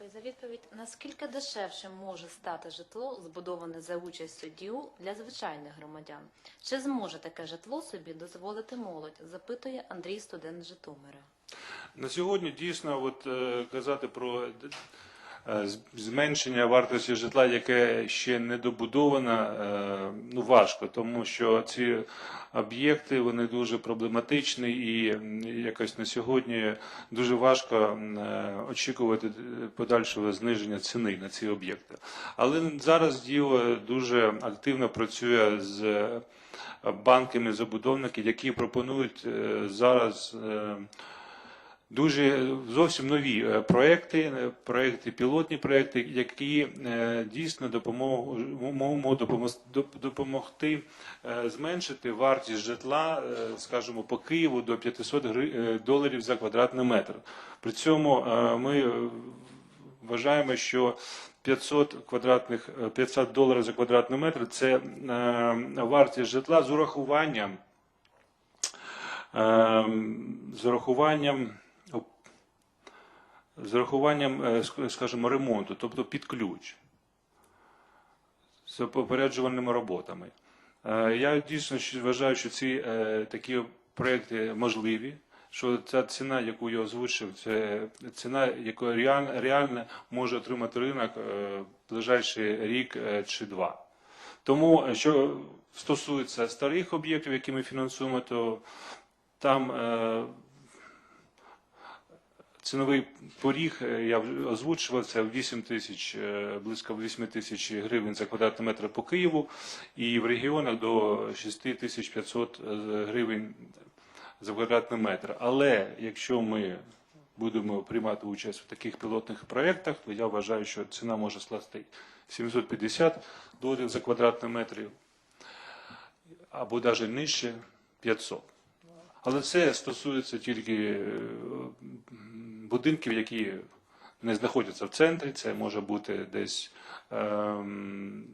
Дякую за відповідь. Наскільки дешевше може стати житло, збудоване за участю ДІУ для звичайних громадян? Чи зможе таке житло собі дозволити молодь? Запитує Андрій студент Житомира. На сьогодні дійсно от, е, казати про зменшення вартості житла, яке ще не добудовано, е, ну важко, тому що ці об'єкти вони дуже проблематичні і якось на сьогодні дуже важко е, очікувати е, подальшого зниження ціни на ці об'єкти. Але зараз діло дуже активно працює з е, банками забудовники, які пропонують е, зараз. Дуже зовсім нові е, проекти, е, проекти, пілотні проекти, які е, дійсно допомогу- можуть допомос- допомогти зменшити вартість житла, скажімо, по Києву до 500 гри- е, доларів за квадратний метр. При цьому ми вважаємо, що 500 квадратних е, 500 доларів за квадратний метр це вартість житла з урахуванням е, з урахуванням з урахуванням, е, скажімо, ремонту, тобто під ключ, з попереджувальними роботами. Е, Я дійсно вважаю, що ці е, такі проекти можливі, що ця ціна, яку я озвучив, це ціна, яку реально, може отримати ринок ближайший рік чи два. Тому, що стосується старих об'єктів, які ми фінансуємо, то там ціновий поріг, е, я озвучував, це 8 тисяч, е, близько 8 тисяч гривень за квадратний метр по Києву, і в регіонах до 6500 е, гривень за квадратний метр. Але якщо ми будемо приймати участь в таких пілотних проєктах, то я вважаю, що ціна може скласти 750 доларів за квадратний метр, або навіть нижче 500. Але це стосується тільки будинків, які не знаходяться в центрі. Це може бути десь ем,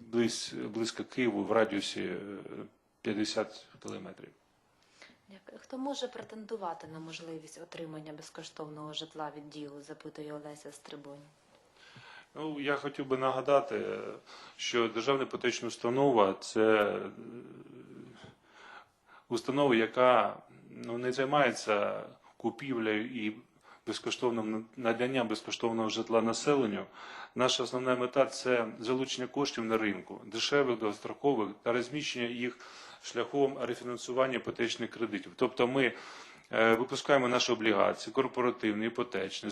близь, близько Києву в радіусі е, 50 кілометрів. Хто може претендувати на можливість отримання безкоштовного житла від ДІУ? Запитує Олеся з трибуні. Ну, я хотів би нагадати, е, що Державна іпотечна установа це е, установа, яка ну, не займається купівлею і безкоштовним наданням безкоштовного житла населенню. Наша основна мета це залучення коштів на ринку, дешевих, довгострокових та розміщення їх шляхом рефінансування іпотечних кредитів. Тобто ми е, випускаємо наші облігації, корпоративні, іпотечні,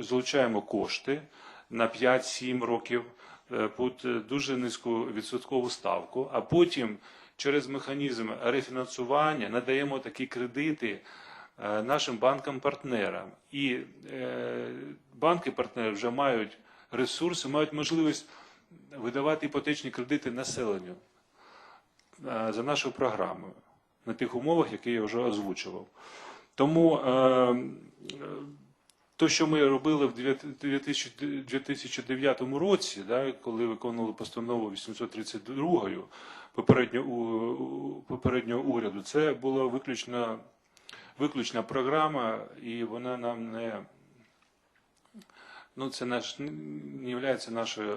залучаємо кошти на 5-7 років е, під дуже низьку відсоткову ставку, а потім через механізм рефінансування надаємо такі кредити нашим банкам-партнерам. І е, банки-партнери вже мають ресурси, мають можливість видавати іпотечні кредити населенню е, за нашою програмою на тих умовах, які я вже озвучував. Тому е, е, то, що ми робили в 2000 2009 році, коли виконували постанову 832 попереднього, попереднього уряду, це була виключно, виключна програма, і вона нам не. Ну, це наш не є нашою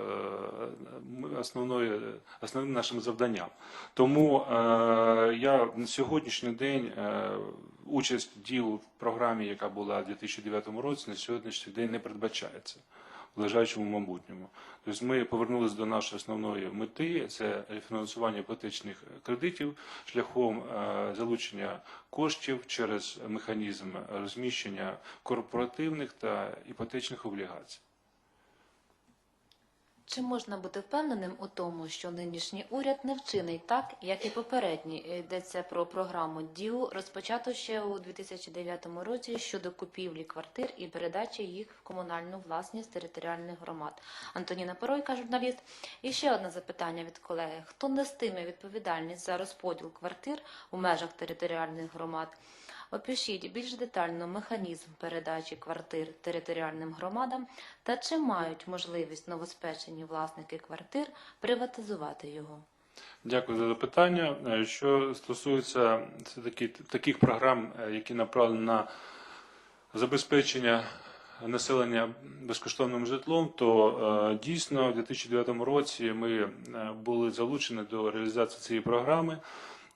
е, основною основним нашим завданням. Тому е, я на сьогоднішній день е, участь діл в програмі, яка була у 2009 році, на сьогоднішній день не передбачається в ближайшому майбутньому. Тобто ми повернулися до нашої основної мети це фінансування іпотечних кредитів шляхом е, залучення коштів через механізм розміщення корпоративних та іпотечних облігацій. Чи можна бути впевненим у тому, що нинішній уряд не вчинить так, як і попередній? Йдеться про програму ДІУ, розпочату ще у 2009 році щодо купівлі квартир і передачі їх в комунальну власність територіальних громад. Антоніна Поройка, журналіст. І ще одне запитання від колеги: хто нестиме відповідальність за розподіл квартир у межах територіальних громад? Опишіть більш детально механізм передачі квартир територіальним громадам та чи мають можливість новоспечені власники квартир приватизувати його. Дякую за запитання. Е, Що стосується все-таки таких програм, е, які направлені на забезпечення населення безкоштовним житлом, то е, дійсно в 2009 році ми були залучені до реалізації цієї програми.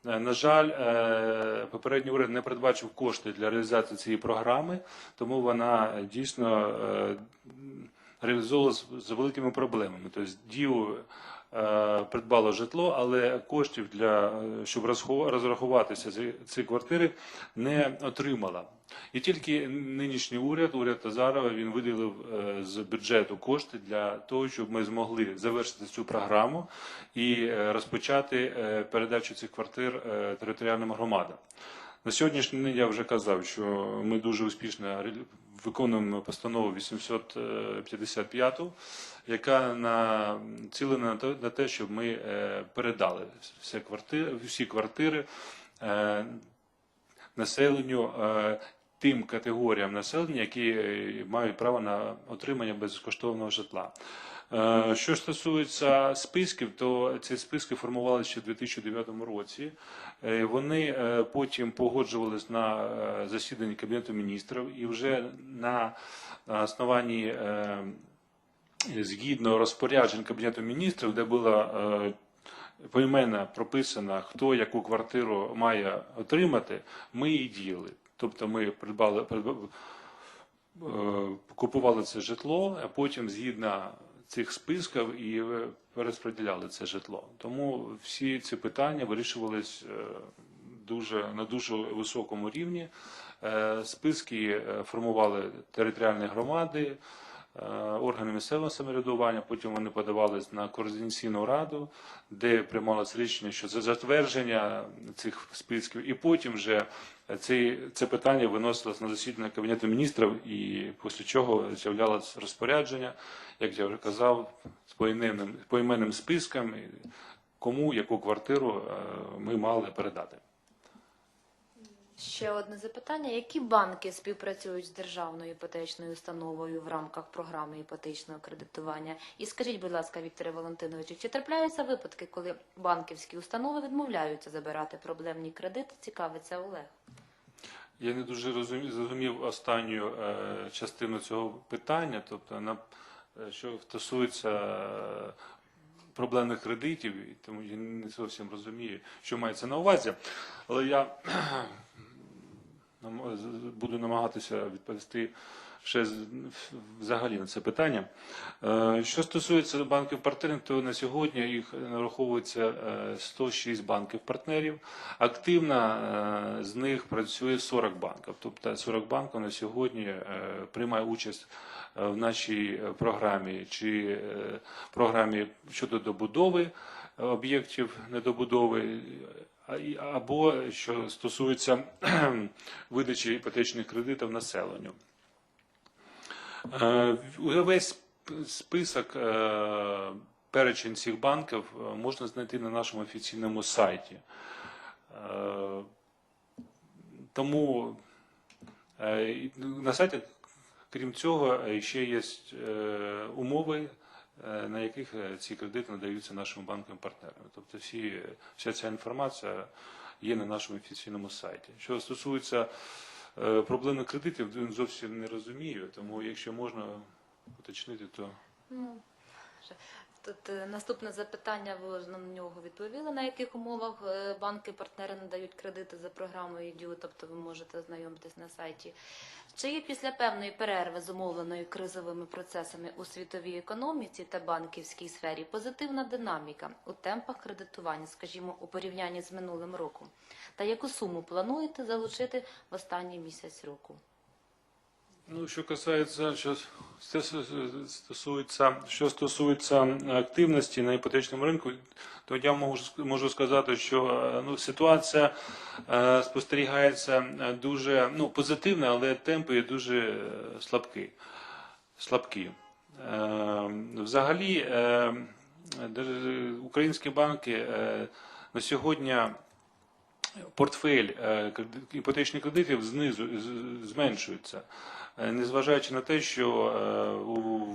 Е, На жаль, е, попередній уряд не передбачив кошти для реалізації цієї програми, тому вона е, дійсно реалізовувалася з великими проблемами. Тобто дію е, придбало житло, але коштів для е, щоб розрахуватися за ці квартири не отримала. І тільки нинішній уряд, уряд Тазарова, він виділив е, з бюджету кошти для того, щоб ми змогли завершити цю програму і розпочати передачу цих квартир територіальним громадам. На сьогоднішній день я вже казав, що ми дуже успішно виконуємо постанову 855, яка націлена на те- щоб ми е, передали всі квартири, всі квартири е, населенню е, тим категоріям населення, які мають право на отримання безкоштовного житла. Що стосується списків, то ці списки формувалися ще в 2009 році. Вони потім погоджувались на засіданні Кабінету міністрів і вже на основанні згідно розпоряджень Кабінету міністрів, де була е, поіменно прописано, хто яку квартиру має отримати, ми і діяли. Тобто ми придбали, е, купували це житло, а потім згідно цих списків і е, перерозподіляли це житло. Тому всі ці питання вирішувались е, дуже на дуже високому рівні. Е, Списки е, формували територіальні громади, е, органи місцевого самоврядування. Потім вони подавались на координаційну раду, де приймалось рішення, що це затвердження цих списків, і потім вже це, це питання виносилось на засідання Кабінету міністрів, і після чого з'являлось розпорядження, як я вже казав, з поіменним, поіменним списком, кому яку квартиру е, ми мали передати. Ще одне запитання: які банки співпрацюють з державною іпотечною установою в рамках програми іпотечного кредитування? І скажіть, будь ласка, Вікторе Валентиновичу, чи трапляються випадки, коли банківські установи відмовляються забирати проблемні кредити? Цікавиться Олег. Я не дуже розумів, зрозумів останню е, частину цього питання, тобто на е, що стосується проблемних кредитів, тому я не зовсім розумію, що мається на увазі. Але я з- буду намагатися відповісти ще взагалі на це питання. Е, Що стосується банків партнерів, то на сьогодні їх нараховується е, 106 банків партнерів. Активно е, з них працює 40 банків. Тобто 40 банків на сьогодні е, приймає участь е, в нашій е, програмі чи е, програмі щодо добудови е, об'єктів недобудови. Або що стосується видачі іпотечних кредитів населенню. Е, Весь список е, перечень цих банків е, можна знайти на нашому офіційному сайті. Тому на сайті, крім цього, ще є умови, на яких ці кредити надаються нашим банкам партнерам. Тобто всі, вся ця інформація є на нашому офіційному сайті. Що стосується е, проблемних кредитів, він зовсім не розумію, тому якщо можна уточнити, то Ну. Тут е, наступне запитання, ви на нього відповіли, на яких умовах е, банки-партнери надають кредити за програмою ДЮ, тобто ви можете ознайомитись на сайті. Чи є після певної перерви, зумовленої кризовими процесами у світовій економіці та банківській сфері, позитивна динаміка у темпах кредитування, скажімо, у порівнянні з минулим роком? Та яку суму плануєте залучити в останній місяць року? Ну, що касається, що стосується, що стосується активності на іпотечному ринку, то я можу, можу сказати, що е, ну, ситуація е, спостерігається е, дуже ну, позитивна, але темпи дуже е, слабкі. слабкі. Е, Взагалі, е, українські банки е, на сьогодні портфель е, іпотечних кредитів знизу зменшується, Е, незважаючи на те, що е, у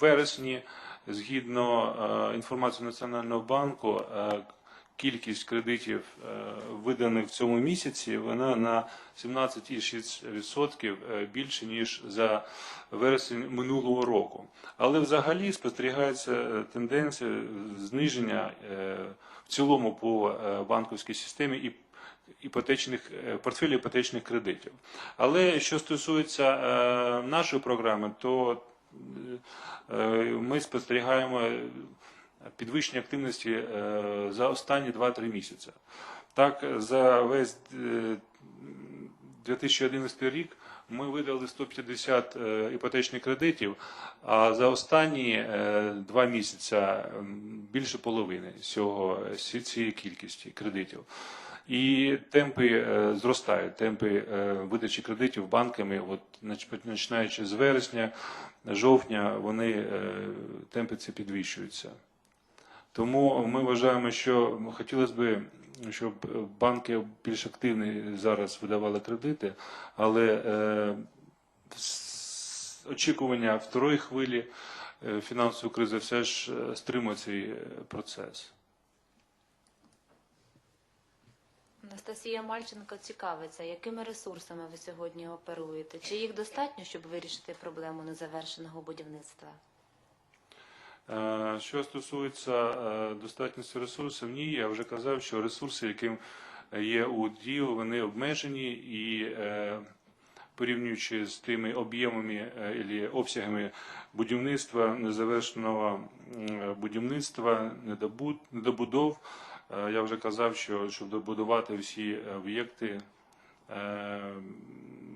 вересні, згідно е, інформації Національного банку, е, кількість кредитів, е, виданих в цьому місяці, вона на 17,6% е, більше, ніж за вересень минулого року. Але взагалі спостерігається е, тенденція зниження е, в цілому по е, банківській системі і іпотечних е, портфелі іпотечних кредитів. Але що стосується е, нашої програми, то е, ми спостерігаємо підвищення активності за останні 2-3 місяці. Так, за весь е, 2011 рік ми видали 150 е, іпотечних кредитів, а за останні два місяці більше половини цього, цієї кількості кредитів. І темпи е, зростають, темпи е, видачі кредитів банками, от, починаючи з вересня, жовтня, вони е, темпи ці підвищуються. Тому ми вважаємо, що хотілося б, щоб банки більш активно зараз видавали кредити, але очікування второї хвилі фінансової кризи все ж стримує цей процес. Анастасія Мальченко цікавиться, якими ресурсами ви сьогодні оперуєте? Чи їх достатньо, щоб вирішити проблему незавершеного будівництва? Е, Що стосується е, достатності ресурсів, ні, я вже казав, що ресурси, які є у дію, вони обмежені і е, порівнюючи з тими об'ємами е, або обсягами будівництва, незавершеного будівництва, недобуд- недобудов, е, я вже казав, що щоб добудувати всі об'єкти, е,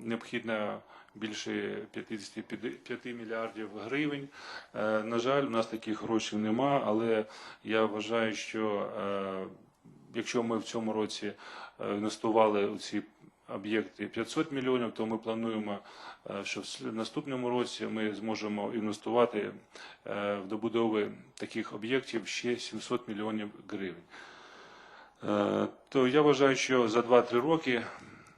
необхідно більше 55 мільярдів гривень. Е, На жаль, у нас таких грошей нема, але я вважаю, що е, якщо ми в цьому році е, інвестували у ці об'єкти 500 мільйонів, то ми плануємо, е, що в наступному році ми зможемо інвестувати е, в добудови таких об'єктів ще 700 мільйонів гривень. Е, То я вважаю, що за 2-3 роки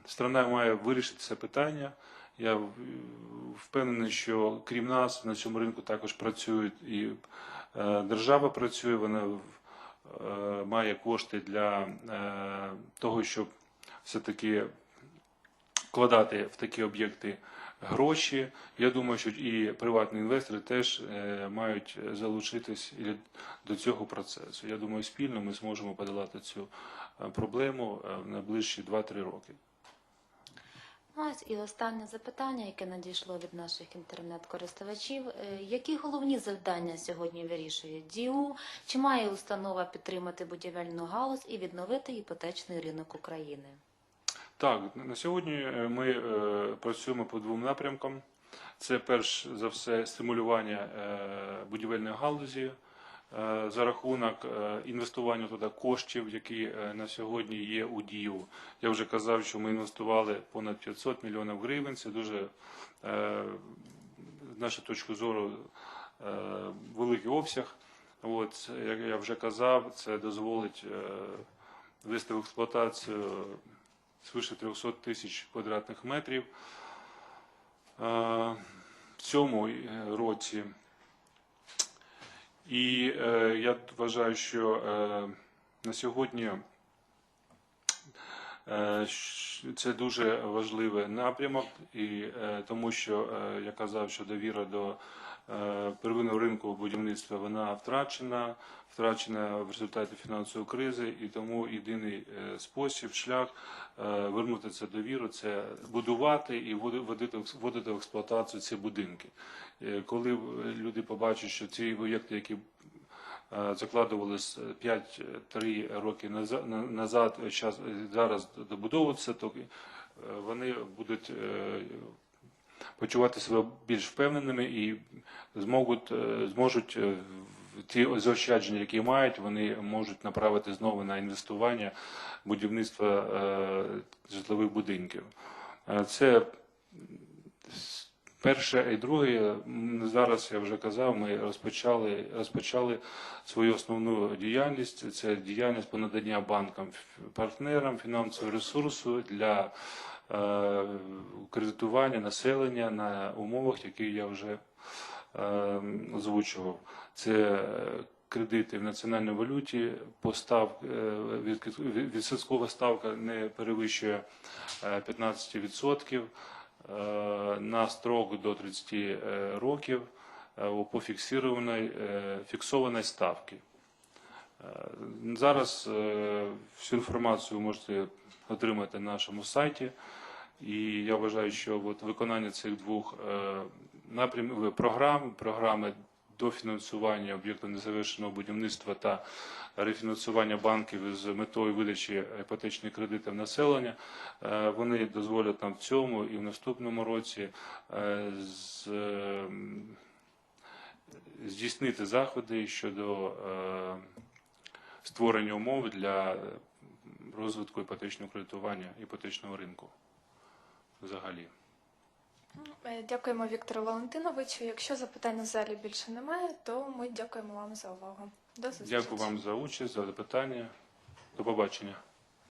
страна має вирішити це питання. Я впевнений, що крім нас на цьому ринку також працюють і е, держава працює, вона е, має кошти для того, щоб все-таки вкладати в такі об'єкти гроші. Я думаю, що і приватні інвестори теж е, мають залучитись і до цього процесу. Я думаю, спільно ми зможемо подолати цю е, проблему е, в найближчі 2-3 роки. Ось і останнє запитання, яке надійшло від наших інтернет-користувачів. Е, Які головні завдання сьогодні вирішує ДІУ? Чи має установа підтримати будівельну галузь і відновити іпотечний ринок України? Так, на сьогодні е, ми е, працюємо по двом напрямкам. Це перш за все стимулювання е, будівельної галузі за рахунок інвестування туди коштів, які на сьогодні є у дію. Я вже казав, що ми інвестували понад 500 мільйонів гривень. Це дуже, з нашої точки зору, великий обсяг. От, як я вже казав, це дозволить ввести в експлуатацію свише 300 тисяч квадратних метрів. В цьому е, році. І е, я вважаю, що е, на сьогодні це дуже важливий напрямок, і е, тому що е, я казав, що довіра до первинного ринку будівництва вона втрачена, втрачена в результаті фінансової кризи, і тому єдиний е, спосіб, шлях е, вернути це довіру, це будувати і вводити в- експлуатацію ці будинки. Е, Коли е, люди побачать, що ці об'єкти, які е, закладувалися 5-3 роки назад, е, е, зараз добудовуються, то е, вони будуть е, почувати себе більш впевненими і зможуть, е, зможуть е, в ті заощадження, які мають, вони можуть направити знову на інвестування будівництва е, житлових будинків. Е, Це перше і друге. Зараз я вже казав, ми розпочали, розпочали свою основну діяльність. Це діяльність по надання банкам партнерам фінансового ресурсу для е, кредитування населення на умовах, які я вже е, озвучував. Це кредити в національній валюті е, від- від- відсоткова ставка не перевищує е, 15% е, на строк до 30 е, років е, по фіксованій, е, фіксованій ставці. Е, Зараз е, всю інформацію можете отримати на нашому сайті. І я вважаю, що от виконання цих двох е, напрямів програм, програми дофінансування об'єкту незавершеного будівництва та рефінансування банків з метою видачі іпотечних кредитів населення, е, вони дозволять нам в цьому і в наступному році е, здійснити заходи щодо створення умов для розвитку іпотечного кредитування, іпотечного ринку взагалі. Е, Дякуємо Віктору Валентиновичу. Якщо запитань в залі більше немає, то ми дякуємо вам за увагу. До зустрічі. Дякую вам за участь, за запитання. До побачення.